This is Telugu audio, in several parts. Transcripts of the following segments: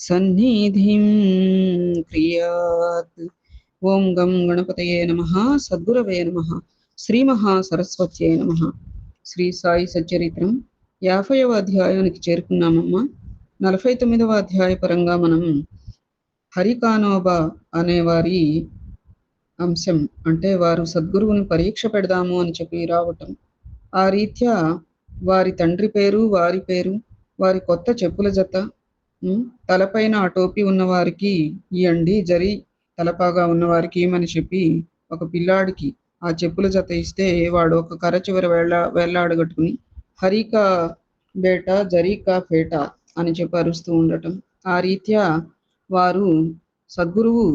సన్నిధిం క్రియాత్. ఓం గం గణపతయే నమ సద్గురవే నమ శ్రీ మహా సరస్వత్యే నమ. శ్రీ సాయి సచ్చరిత్రం యాభైవ అధ్యాయానికి చేరుకున్నామమ్మా. నలభై తొమ్మిదవ అధ్యాయ పరంగా మనం హరికానోబా అనేవారి అంశం అంటే వారు సద్గురువుని పరీక్ష పెడదాము అని చెప్పి రావటం. ఆ రీత్యా వారి తండ్రి పేరు వారి పేరు వారి కొత్త చెప్పుల జత తలపైన ఆ టోపీ ఉన్న వారికి జరి తలపాగా ఉన్నవారికి ఏమని చెప్పి ఒక పిల్లాడికి ఆ చెప్పుల జత ఇస్తే వాడు ఒక కర్ర చివర వెళ్ళ వెళ్ళాడగట్టుకుని హరికా బేట జరీకా పేట అని చెప్పి అరుస్తూ ఉండటం. ఆ రీత్యా వారు సద్గురువు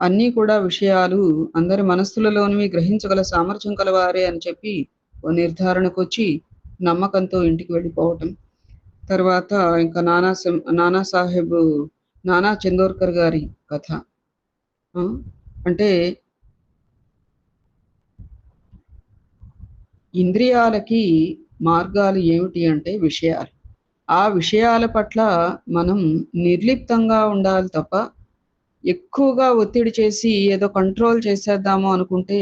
అన్నీ కూడా విషయాలు అందరి మనస్సులలోనివి గ్రహించగల సామర్థ్యం కలవారే అని చెప్పి ఓ నిర్ధారణకు వచ్చి నమ్మకంతో ఇంటికి వెళ్ళిపోవటం. తర్వాత ఇంకా నానా నానా సాహెబ్ నానా చందోర్కర్ గారి కథ. అంటే ఇంద్రియాలకి మార్గాలు ఏమిటి అంటే విషయాలు. ఆ విషయాల పట్ల మనం నిర్లిప్తంగా ఉండాలి తప్ప ఎక్కువగా ఒత్తిడి చేసి ఏదో కంట్రోల్ చేసేద్దాము అనుకుంటే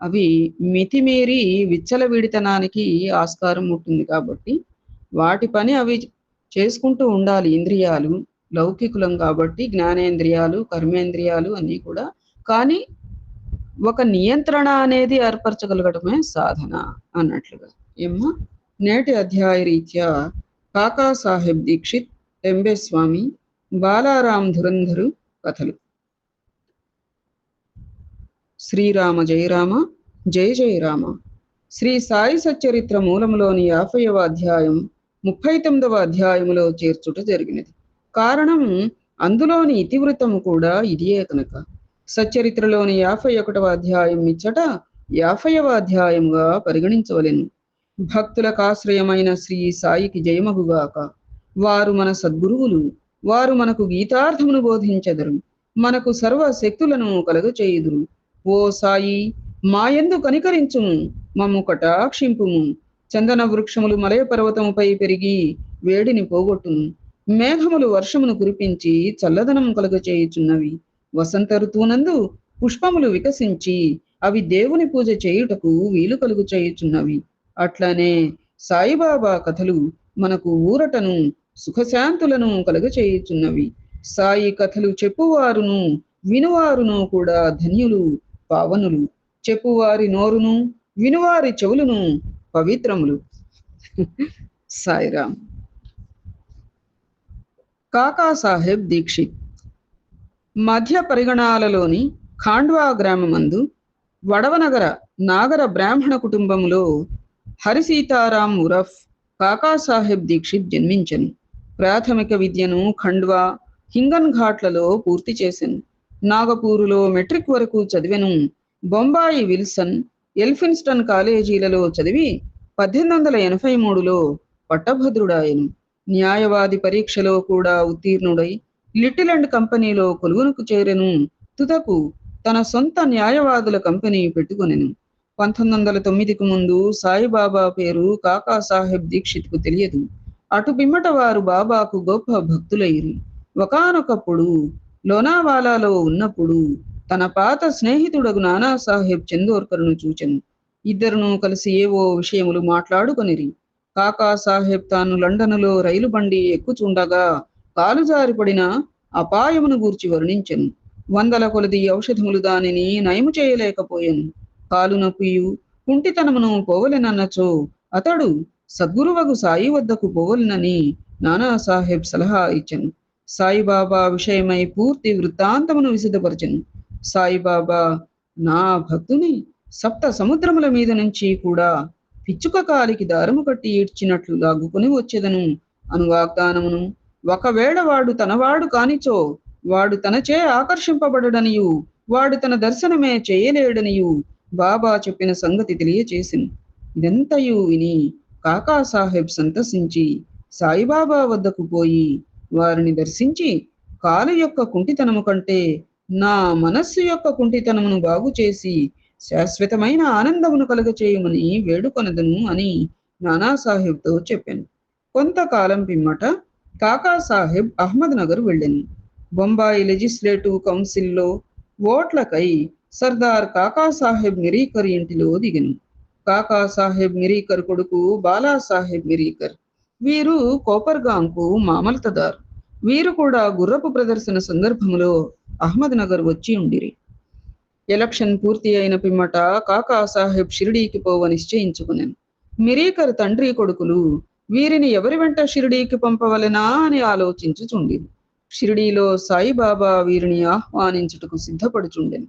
అవి మితిమీరి విచ్చల విడితనానికి ఆస్కారం ఉంటుంది కాబట్టి వాటి పని అవి చేసుకుంటూ ఉండాలి. ఇంద్రియాలు లౌకికులం కాబట్టి జ్ఞానేంద్రియాలు కర్మేంద్రియాలు అన్నీ కూడా. కానీ ఒక నియంత్రణ అనేది ఏర్పరచగలగడమే సాధన అన్నట్లుగా. ఏమ్మా? నేటి అధ్యాయ రీత్యా కాకా సాహెబ్ దీక్షిత్ టెంబే స్వామి బాలారాం ధురంధరు కథలు. శ్రీరామ జయరామ జయ జయరామ శ్రీ సాయి సచ్చరిత్ర మూలంలోని యాభైవ అధ్యాయం ముప్పై తొమ్మిదవ అధ్యాయములో చేర్చుట జరిగినది. కారణం అందులోని ఇతివృత్తము కూడా ఇదియే కనుక. సచ్చరిత్రలోని యాభై ఒకటవ అధ్యాయం ఇచ్చట యాభైవ అధ్యాయంగా పరిగణించవలెను. భక్తులకు ఆశ్రయమైన శ్రీ సాయికి జయమగుగాక. వారు మన సద్గురువులు వారు మనకు గీతార్థమును బోధించెదరు. మనకు సర్వ శక్తులను కలగచేయుదురు ఓ సాయి మాయందు కనికరించుము మమ్ము కటాక్షింపుము. చందన వృక్షములు మలయ పర్వతముపై పెరిగి వేడిని పోగొట్టును. మేఘములు వర్షమును కురిపించి చల్లదనం కలుగచేయుచున్నవి వసంత ఋతువునందు పుష్పములు వికసించి అవి దేవుని పూజ చేయుటకు వీలు కలుగు చేయుచున్నవి. అట్లనే సాయిబాబా కథలు మనకు ఊరటను సుఖశాంతులను కలుగచేయుచున్నవి సాయి కథలు చెప్పువారును వినువారును కూడా ధన్యులు పావనులు. చెప్పువారి నోరును వినువారి చెవులను పవిత్రములు. సాయిరామ్. కాకా సాహెబ్ దీక్షిత్. మధ్య పరిగణాలలోని ఖాండ్వా గ్రామమందు వడవనగర నాగర బ్రాహ్మణ కుటుంబంలో హరిసీతారాం ఉరఫ్ కాకాసాహెబ్ దీక్షిత్ జన్మించెను. ప్రాథమిక విద్యను ఖండ్వా హింగన్ ఘాట్లలో పూర్తి చేశాను నాగపూరులో మెట్రిక్ వరకు చదివెను బొంబాయి విల్సన్ ఎల్ఫిన్స్టన్ కాలేజీలలో చదివి పద్దెనిమిది వందల ఎనభై మూడులో పట్టభద్రుడాయను. న్యాయవాది పరీక్షలో కూడా ఉత్తీర్ణుడై లిటిల్ అండ్ కంపెనీలో కొలువునకు చేరెను. తుదకు తన సొంత న్యాయవాదుల కంపెనీ పెట్టుకొనెను. పంతొమ్మిది వందల తొమ్మిదికి ముందు సాయిబాబా పేరు కాకా సాహెబ్ దీక్షిత్కు తెలియదు. అటు పిమ్మట వారు బాబాకు గొప్ప భక్తులైరు. ఒకానొకప్పుడు లోనావాలాలో ఉన్నప్పుడు తన పాత స్నేహితుడగు నానాసాహెబ్ చందోర్కర్ను చూచెను. ఇద్దరును కలిసి ఏవో విషయములు మాట్లాడుకొనిరి. కాకా సాహెబ్ తాను లండన్లో రైలు బండి ఎక్కుచుండగా కాలు జారిపడిన అపాయమును గూర్చి వర్ణించెను. వందల కొలది ఔషధములు దానిని నయము చేయలేకపోయాను. కాలు నొప్పియు కుంటితనమును పోవలెనన్నచో అతడు సద్గురువగు సాయి వద్దకు పోవలెనని నానాసాహెబ్ సలహా ఇచ్చెను. సాయిబాబా విషయమై పూర్తి వృత్తాంతమును విసిదపరచెను సాయిబాబా నా భక్తుని సప్త సముద్రముల మీద నుంచి కూడా పిచ్చుక కాలికి దారము కట్టి ఈడ్చినట్లు లాగుకుని వచ్చేదను. అను వాగ్దానమును ఒకవేళ వాడు తనవాడు కానిచో వాడు తనచే ఆకర్షింపబడడనియు వాడు తన దర్శనమే చేయలేడనియు బాబా చెప్పిన సంగతి తెలియచేసింది ఇదంతయు విని కాకా సాహెబ్ సంతసించి సాయిబాబా వద్దకు పోయి వారిని దర్శించి కాలు యొక్క కుంటితనము కంటే నా మనస్సు యొక్క కుంటితనమును బాగు చేసి శాశ్వతమైన ఆనందమును కలుగచేయమని వేడుకొనదను అని నానాసాహెబ్తో చెప్పాను. కొంతకాలం పిమ్మట కాకా సాహెబ్ అహ్మద్ నగర్ వెళ్ళాను. బొంబాయి లెజిస్లేటివ్ కౌన్సిల్లో ఓట్లకై సర్దార్ కాకాసాహెబ్ మిరీకర్ ఇంటిలో దిగను. కాకాసాహెబ్ మిరీకర్ కొడుకు బాలాసాహెబ్ మిరీకర్. వీరు కోపర్గాంకు మామల్తదార్. వీరు కూడా గుర్రపు ప్రదర్శన సందర్భంలో అహ్మద్ నగర్ వచ్చి ఉండిరి. ఎలక్షన్ పూర్తి అయిన పిమ్మట కాకా సాహెబ్ షిరిడీకి పోవ నిశ్చయించుకున్నాను మిరీకర్ తండ్రి కొడుకులు వీరిని ఎవరి వెంట షిరిడీకి పంపవలెనా అని ఆలోచించుచుండి షిరిడీలో సాయిబాబా వీరిని ఆహ్వానించుటకు సిద్ధపడుచుండెను.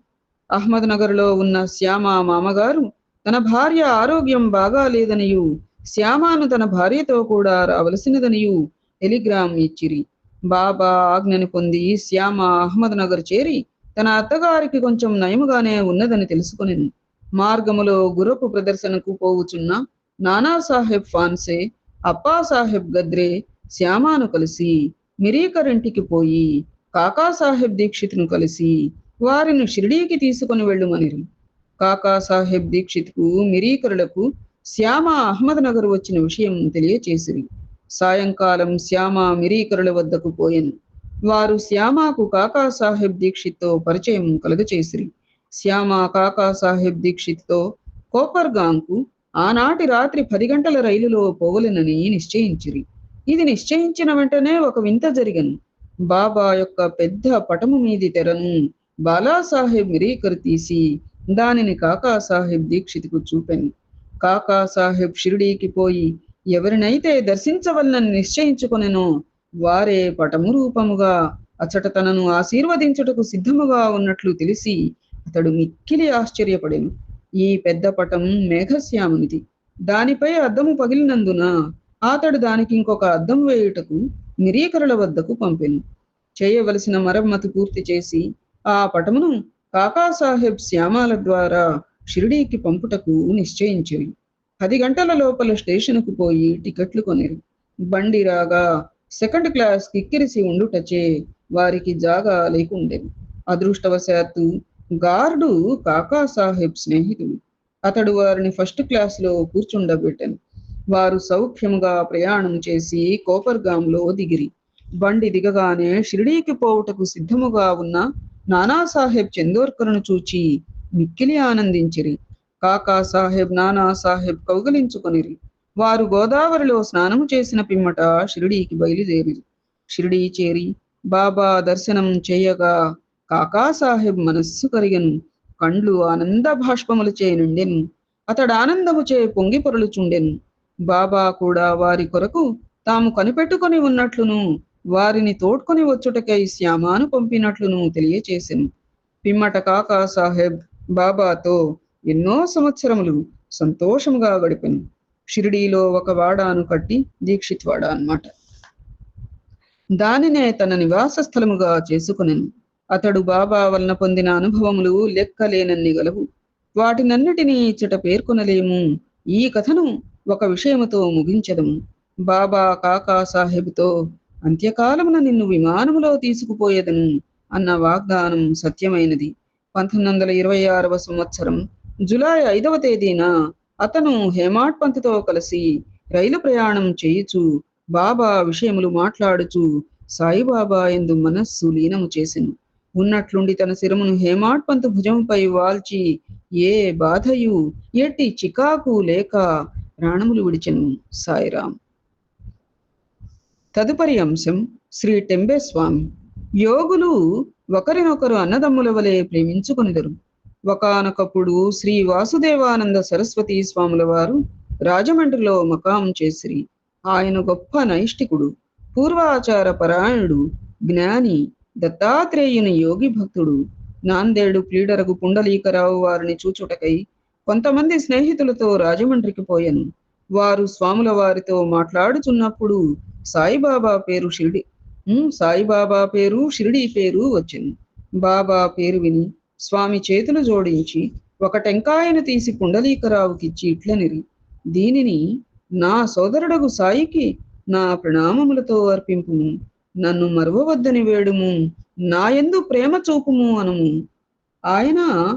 అహ్మద్ నగర్లో ఉన్న శ్యామ మామగారు తన భార్య ఆరోగ్యం బాగా లేదనియు శ్యామాను తన భార్యతో కూడా రావలసినదనియు టెలిగ్రామ్ ఇచ్చిరి. బాబా ఆజ్ఞని పొంది శ్యామ అహ్మద్ నగర్ చేరి తన అత్తగారికి కొంచెం నయముగానే ఉన్నదని తెలుసుకొనిను. మార్గములో గురపు ప్రదర్శనకు పోవుచున్న నానాసాహెబ్ ఫాన్సే అప్పాసాహెబ్ గద్రే శ్యామాను కలిసి మిరీకరింటికి పోయి కాకాసాహెబ్ దీక్షిత్ను కలిసి వారిని షిరిడీకి తీసుకుని వెళ్ళుమనిరి. కాకాసాహెబ్ దీక్షిత్కు మిరీకరులకు శ్యామ అహ్మద్ నగర్ వచ్చిన విషయం తెలియచేసిరి. సాయంకాలం శ్యామ మిరీకరుల వద్దకు పోయెను. వారు శ్యామకు కాకాసాహెబ్ దీక్షిత్తో పరిచయం కలుగచేసిరి. శ్యామ కాకాసాహెబ్ దీక్షిత్తో కోపర్గాంకు ఆనాటి రాత్రి పది గంటల రైలులో పోవలెనని నిశ్చయించిరి. ఇది నిశ్చయించిన వెంటనే ఒక వింత జరిగను. బాబా యొక్క పెద్ద పటము మీది తెరను బాలాసాహెబ్ మిరీకరు తీసి దానిని కాకాసాహెబ్ దీక్షిత్కు చూపెను. కాకాసాహెబ్ షిరిడీకి పోయి ఎవరినైతే దర్శించవలనని నిశ్చయించుకొనెనో వారే పటము రూపముగా అచ్చట తనను ఆశీర్వదించుటకు సిద్ధముగా ఉన్నట్లు తెలిసి అతడు మిక్కిలి ఆశ్చర్యపడెను. ఈ పెద్ద పటం మేఘశ్యామునిది. దానిపై అద్దము పగిలినందున అతడు దానికి ఇంకొక అద్దం వేయుటకు నిరీకరుల వద్దకు పంపెను. చేయవలసిన మరమ్మతు పూర్తి చేసి ఆ పటమును కాకాసాహెబ్ శ్యామాల ద్వారా షిరిడీకి పంపుటకు నిశ్చయించిరి పది గంటల లోపల స్టేషన్కు పోయి టికెట్లు కొనిరు. బండి రాగా సెకండ్ క్లాస్ కిక్కిరిసి ఉండుటచే వారికి జాగా లేకుండేది అదృష్టవశాత్తు గార్డు కాకాసాహెబ్ స్నేహితుడు. అతడు వారిని ఫస్ట్ క్లాస్లో కూర్చుండబెట్టాను. వారు సౌఖ్యముగా ప్రయాణం చేసి కోపర్గాంలో దిగిరి. బండి దిగగానే షిరిడీకి పోవుటకు సిద్ధముగా ఉన్న నానాసాహెబ్ చందోర్కర్ను చూచి మిక్కిలి ఆనందించిరి. కాకా సాహెబ్ నానా సాహెబ్ కౌగలించుకొనిరి. వారు గోదావరిలో స్నానము చేసిన పిమ్మట షిరిడీకి బయలుదేరి షిరిడీ చేరి బాబా దర్శనం చేయగా కాకా సాహెబ్ మనస్సు కరిగెను. కండ్లు ఆనంద భాష్పములచే నిండెను. అతడు ఆనందముచే పొంగి పొరలుచుండెను. బాబా కూడా వారి కొరకు తాము కనిపెట్టుకొని ఉన్నట్లును వారిని తోడ్కొని వచ్చుటకై శ్యామాను పంపినట్లును తెలియచేసెను. పిమ్మట కాకా సాహెబ్ బాబాతో ఎన్నో సంవత్సరములు సంతోషముగా గడిపెను. షిరిడీలో ఒక వాడాను కట్టి దీక్షిత్ వాడ అన్నమాట. దానినే తన నివాస స్థలముగా చేసుకునెను. అతడు బాబా వలన పొందిన అనుభవములు లెక్కలేనన్ని గలవు. వాటినన్నిటినీ ఇచ్చట పేర్కొనలేము. ఈ కథను ఒక విషయముతో ముగించదము. బాబా కాకా సాహెబ్తో అంత్యకాలమున నిన్ను విమానములో తీసుకుపోయేదను అన్న వాగ్దానం సత్యమైనది. పంతొమ్మిది వందల ఇరవై ఆరవ సంవత్సరం జులై ఐదవ తేదీన అతను హేమాడ్ పంత్తో కలిసి రైలు ప్రయాణం చేయుచు బాబా విషయములు మాట్లాడుచు సాయిబాబా ఎందు మనస్సు లీనము చేసెను. ఉన్నట్లుండి తన శిరమును హేమాడ్ పంత్ భుజంపై వాల్చి ఏ బాధయు ఎట్టి చికాకు లేక ప్రాణములు విడిచెను సాయిరాం. తదుపరి అంశం శ్రీ టెంబే స్వామి యోగులు ఒకరినొకరు అన్నదమ్ముల వలె ప్రేమించుకొనిదరు. ఒకనొకప్పుడు శ్రీ వాసుదేవానంద సరస్వతి స్వాముల వారు రాజమండ్రిలో మకాం చేసిరి. ఆయన గొప్ప నైష్టికుడు పూర్వాచార పరాయణుడు జ్ఞాని దత్తాత్రేయుని యోగి భక్తుడు. నాందేడు ప్లీడరగు పుండలీకరావు వారిని చూచుటకై కొంతమంది స్నేహితులతో రాజమండ్రికి పోయాను. వారు స్వాముల వారితో మాట్లాడుచున్నప్పుడు సాయిబాబా పేరు షిరిడి సాయిబాబా పేరు షిరిడి పేరు వచ్చింది బాబా పేరు విని స్వామి చేతులు జోడించి ఒక టెంకాయను తీసి పుండలీకరావుకిచ్చి ఇట్లనిరి దీనిని నా సోదరుడగు సాయికి నా ప్రణామములతో అర్పింపుము. నన్ను మరువవద్దని వేడుము. నాయందు ప్రేమ చూపుము అనుము. ఆయన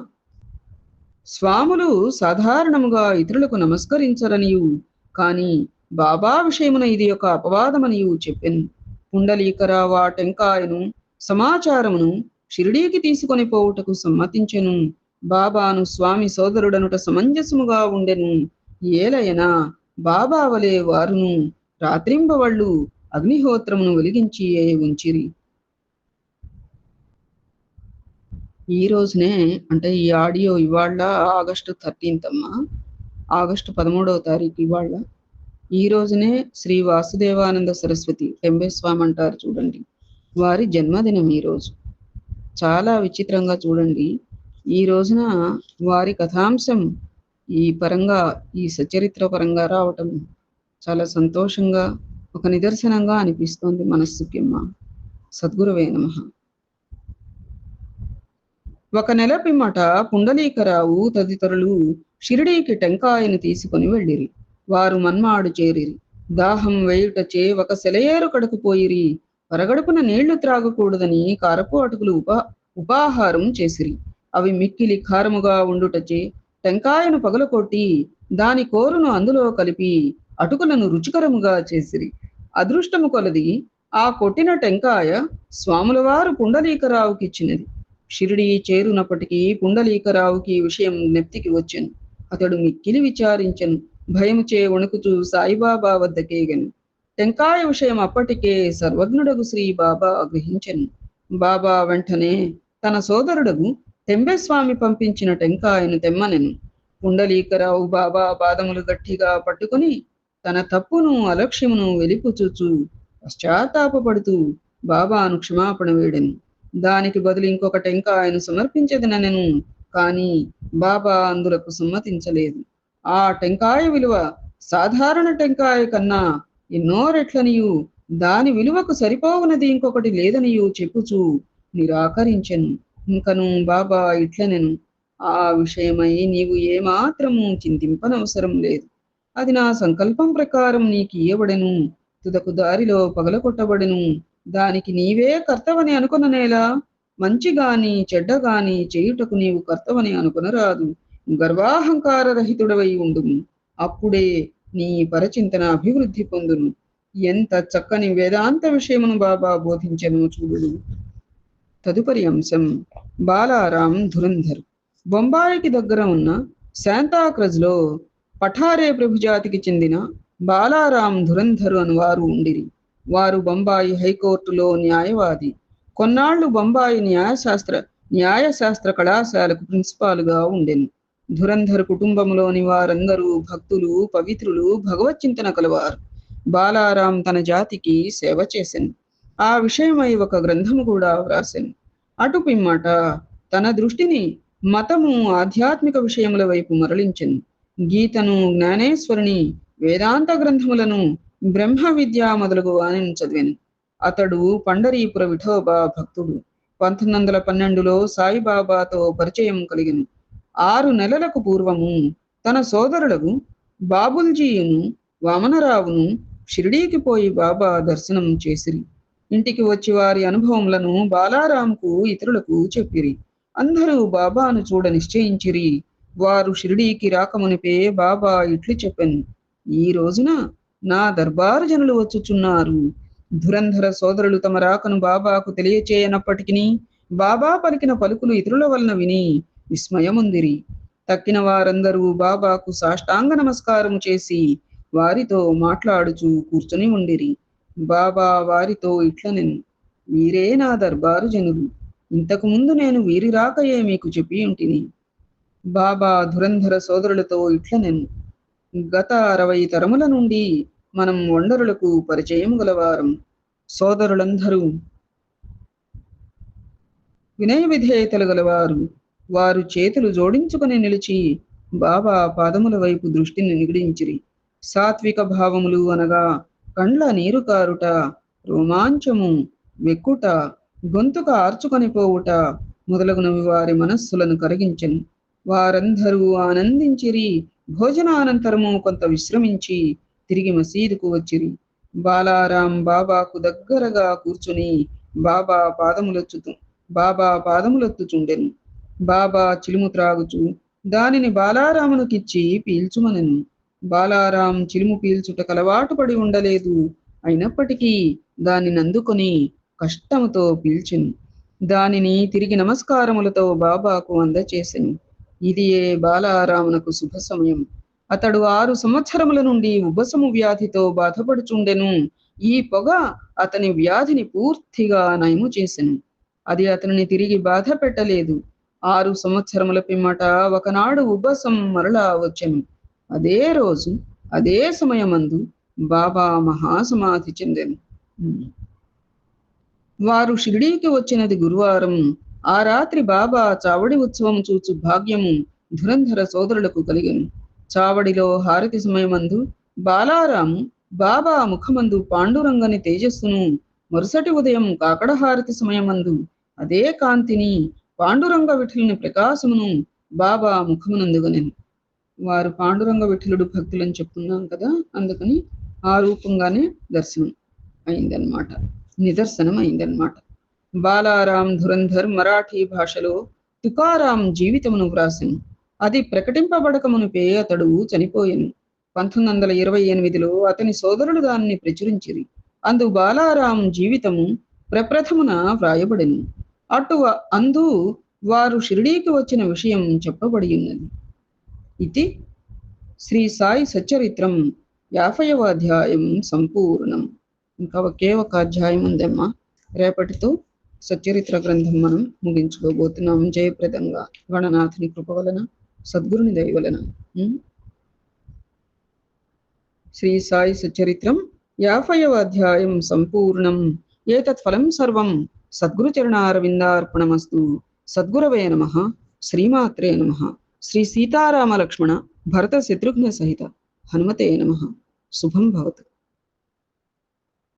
స్వాములు సాధారణముగా ఇతరులకు నమస్కరించరనియు. కాని బాబా విషయమున ఇది ఒక అపవాదమనియు చెప్పెను. పుండలీకరావు ఆ టెంకాయను సమాచారమును షిరిడీకి తీసుకొని పోవుటకు సమ్మతించెను. బాబాను స్వామి సోదరుడనుట సమంజసముగా ఉండెను. ఏలయనా బాబా వలె వారును రాత్రింబవళ్ళు అగ్నిహోత్రమును వెలిగించి ఉంచిరి. ఈ రోజునే అంటే ఈ ఆడియో ఇవాళ ఆగస్టు థర్టీన్త్ అమ్మా. ఆగస్టు పదమూడవ తారీఖు ఇవాళ ఈ రోజునే శ్రీ వాసుదేవానంద సరస్వతి టెంబే స్వామి అంటారు చూడండి. వారి జన్మదినం ఈ రోజు. చాలా విచిత్రంగా చూడండి. ఈ రోజున వారి కథాంశం ఈ పరంగా ఈ సచరిత్ర పరంగా రావటం చాలా సంతోషంగా ఒక నిదర్శనంగా అనిపిస్తోంది మనస్సుకిమ్మ సద్గురువే నమ. ఒక నెల పిమ్మట పుండలీకరావు తదితరులు షిరిడీకి టెంకాయను తీసుకొని వెళ్ళిరి. వారు మన్మాడు చేరిరి. దాహం వేయుటచే ఒక సెలయేరు కడకు వరగడుపున నీళ్ళు త్రాగకూడదని కారపు అటుకులు ఉపా ఉపాహారం చేసిరి. అవి మిక్కిలి కారముగా ఉండుటచే టెంకాయను పగలకొట్టి దాని కోరును అందులో కలిపి అటుకులను రుచికరముగా చేసిరి. అదృష్టము కొలది ఆ కొట్టిన టెంకాయ స్వాములవారు పుండలీకరావుకిచ్చినది ఇచ్చినది. షిరిడి చేరునప్పటికీ పుండలీకరావుకి విషయం నెప్తికి వచ్చెను. అతడు మిక్కిలి విచారించెను. భయముచే వణుకుతూ సాయిబాబా వద్దకేగను. టెంకాయ విషయం అప్పటికే సర్వజ్ఞుడగు శ్రీ బాబా గ్రహించెను. బాబా వెంటనే తన సోదరుడగు తెంబేస్వామి పంపించిన టెంకాయను తెమ్మనెను. పుండలీకరావు బాబా పాదములు గట్టిగా పట్టుకుని తన తప్పును అలక్ష్యమును వెలిపుచూచు పశ్చాత్తాపడుతూ బాబాను క్షమాపణ వేడెను. దానికి బదులు ఇంకొక టెంకాయను సమర్పించదనెను కాని బాబా అందులకు సమ్మతించలేదు. ఆ టెంకాయ విలువ సాధారణ టెంకాయ కన్నా ఎన్నో రెట్లనియు దాని విలువకు సరిపోవునది ఇంకొకటి లేదనియు చెప్పుచూ నిరాకరించెను. ఇంకను బాబా ఇట్లనెను. ఆ విషయమై నీవు ఏమాత్రము చింతింపనవసరం లేదు. అది నా సంకల్పం ప్రకారం నీకు ఇయ్యబడెను. తుదకు దారిలో పగలకొట్టబడెను దానికి నీవే కర్తవని అనుకుననేలా మంచి గాని చెడ్డ గాని చేయుటకు నీవు కర్తవని అనుకునరాదు. గర్వాహంకార రహితుడవై ఉండుము. అప్పుడే నీ పరచింతన అభివృద్ధి పొందును. ఎంత చక్కని వేదాంత విషయమును బాబా బోధించను చూడు తదుపరి అంశం బాలారాం ధురంధర్. బొంబాయికి దగ్గర ఉన్న శాంతాక్రజ్లో పఠారే ప్రభుజాతికి చెందిన బాలారాం ధురంధర్ అని వారు ఉండిరి. వారు బొంబాయి హైకోర్టులో న్యాయవాది. కొన్నాళ్ళు బొంబాయి న్యాయశాస్త్ర న్యాయశాస్త్ర కళాశాలకు ప్రిన్సిపాల్గా ఉండెను. ధురంధర్ కుటుంబంలోని వారందరూ భక్తులు పవిత్రులు భగవచ్చింతన కలవారు. బాలారాం తన జాతికి సేవ చేసెను. ఆ విషయమై ఒక గ్రంథము కూడా వ్రాసెను. అటుపిమ్మట తన దృష్టిని మతము ఆధ్యాత్మిక విషయముల వైపు మరలించెను. గీతను జ్ఞానేశ్వరుని వేదాంత గ్రంథములను బ్రహ్మ విద్య మొదలగు వాణిని చదివాను. అతడు పండరీపుర విఠోబా భక్తుడు. పంతొమ్మిది వందల పన్నెండులో సాయిబాబాతో పరిచయం కలిగిను. ఆరు నెలలకు పూర్వము తన సోదరులకు బాబుల్జీయును వామనరావును షిరిడీకి పోయి బాబా దర్శనం చేసిరి. ఇంటికి వచ్చి వారి అనుభవములను బాలారాంకు ఇతరులకు చెప్పిరి. అందరూ బాబాను చూడ నిశ్చయించిరి. వారు షిరిడీకి రాకమునిపే బాబా ఇట్లు చెప్పాను. ఈ రోజున నా దర్బారు జనులు వచ్చుచున్నారు. ధురంధర సోదరులు తమ రాకను బాబాకు తెలియచేయనప్పటికీ బాబా పలికిన పలుకులు ఇతరుల వలన విని విస్మయముందిరి. తక్కిన వారందరూ బాబాకు సాష్టాంగ నమస్కారము చేసి వారితో మాట్లాడుచూ కూర్చుని ఉండిరి. బాబా వారితో ఇట్లనెను వీరే నా దర్బారు జనులు. ఇంతకు ముందు నేను వీరి రాకయే మీకు చెప్పి ఉంటిని? బాబా ధురంధర సోదరులతో ఇట్లనెను గత అరవై తరముల నుండి మనం వండరులకు పరిచయం గలవారం. సోదరులందరూ వినయ విధేయతలు గలవారు. వారు చేతులు జోడించుకొని నిలిచి బాబా పాదముల వైపు దృష్టిని నిగడించిరి. సాత్విక భావములు అనగా కండ్ల నీరు కారుట రోమాంచము వెక్కుట గొంతుక ఆర్చుకొని పోవుట మొదలగునవి వారి మనస్సులను కరిగించెను. వారందరూ ఆనందించిరి భోజనానంతరము కొంత విశ్రమించి తిరిగి మసీదుకు వచ్చిరి. బాలారాం బాబాకు దగ్గరగా కూర్చుని బాబా పాదములొచ్చుతూ బాబా పాదములొత్తుచుండెను. బాబా చిలుము త్రాగుచు దానిని బాలారామునికిచ్చి పీల్చుమనెను. బాలారాం చిలుము పీల్చుట కలవాటు పడి ఉండలేదు. అయినప్పటికీ దానిని అందుకొని కష్టముతో పీల్చెను. దానిని తిరిగి నమస్కారములతో బాబాకు అందచేసెను. ఇది బాలారామునకు శుభ సమయం. అతడు ఆరు సంవత్సరముల నుండి ఉబసము వ్యాధితో బాధపడుచుండెను. ఈ పొగ అతని వ్యాధిని పూర్తిగా నయము చేసెను. అది అతనిని తిరిగి బాధ పెట్టలేదు ఆరు సంవత్సరముల పిమ్మట ఒకనాడు ఉబ్బసం మరలా వచ్చెను. అదే రోజు అదే సమయమందు బాబా మహాసమాధి చెందెను. వారు షిరిడీకి వచ్చినది గురువారం ఆ రాత్రి బాబా చావడి ఉత్సవం చూచు భాగ్యము ధురంధర సోదరులకు కలిగను. చావడిలో హారతి సమయమందు బాలారాము బాబా ముఖమందు పాండురంగని తేజస్సును మరుసటి ఉదయం కాకడ హారతి సమయమందు అదే కాంతిని పాండురంగ విఠలుని ప్రకాశమును బాబా ముఖమునందుగనెను. వారు పాండురంగ విఠలుడు భక్తులని చెప్తున్నాం కదా అందుకని ఆ రూపంగానే దర్శనం అయిందనమాట నిదర్శనం అయిందనమాట బాలారాం ధురంధర్ మరాఠీ భాషలో తుకారాం జీవితమును వ్రాసెను. అది ప్రకటింపబడకమును పే అతడు చనిపోయెను. పంతొమ్మిది వందల ఇరవై ఎనిమిదిలో అతని సోదరులు దానిని ప్రచురించిరి. అందు బాలారాం జీవితము ప్రప్రథమున వ్రాయబడెను. అటు అందు వారు షిరిడీకి వచ్చిన విషయం చెప్పబడి ఉన్నది ఇది శ్రీ సాయి సచ్చరిత్రం యాభైవ అధ్యాయం సంపూర్ణం. ఇంకా ఒకే ఒక అధ్యాయం ఉందమ్మా. రేపటితో సచ్చరిత్ర గ్రంథం మనం ముగించుకోబోతున్నాం. జయప్రదంగా. గణనాథుని కృప వలన సద్గురుని దయ వలన. శ్రీ సాయి సచ్చరిత్రం యాభైవ అధ్యాయం సంపూర్ణం. ఏతత్ ఫలం సర్వం సద్గురుచరణారవిందార్పణమస్తు సద్గురవే నమ. శ్రీమాత్రే నమ. శ్రీ సీతారామలక్ష్మణ భరత శత్రుఘ్న సహిత. హనుమతే నమ. శుభం భవతు.